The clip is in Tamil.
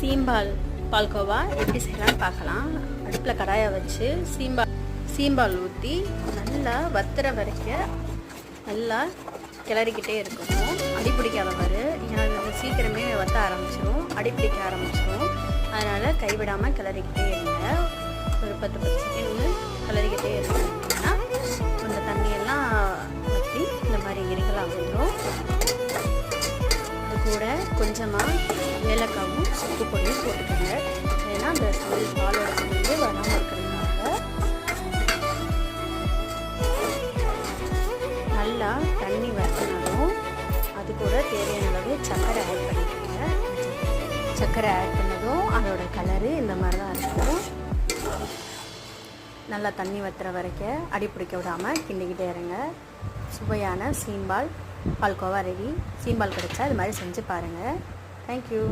சீம்பால் பால்கோவா எப்படி செய்யலாம்னு பார்க்கலாம். அடுப்பில் கடாயை வச்சு சீம்பால் சீம்பால் ஊற்றி நல்லா வத்துற வரைக்கும் நல்லா கிளறிக்கிட்டே இருக்கணும். அடி பிடிக்காத மாதிரி ஏன்னா அது சீக்கிரமே வத்த ஆரம்பிச்சிடும் அடி பிடிக்க ஆரம்பிச்சிடும் அதனால் கைவிடாமல் கிளறிக்கிட்டே இருங்க. ஒரு பத்து பத்து செகண்ட் கிளறிக்கிட்டே இருந்தீங்கன்னா அந்த தண்ணியெல்லாம் வற்றி இந்த மாதிரி இருக்கலாம் வந்துடும் அது கூட கொஞ்சமாக ஏலக்காவும் உப்பு போட்டுக்கோங்க. ஏன்னா அந்த சமையல் பால் ஸ்மெல்லு வராமல் இருக்கிறதுனால நல்லா தண்ணி வற்றினதும் அது கூட தேவையான அளவு சர்க்கரை ஆட் பண்ணிக்கோங்க. சர்க்கரை ஆட் பண்ணதும் அதோட கலரு இந்த மாதிரி தான் இருக்கும். நல்லா தண்ணி வத்துற வரைக்கும் அடி பிடிக்க விடாமல் கிண்டிக்கிட்டே இருங்க. சுவையான சீம்பால் பால்கோவா ரெடி சீம்பால் கிடைச்சா இது மாதிரி செஞ்சு பாருங்கள் தேங்க்யூ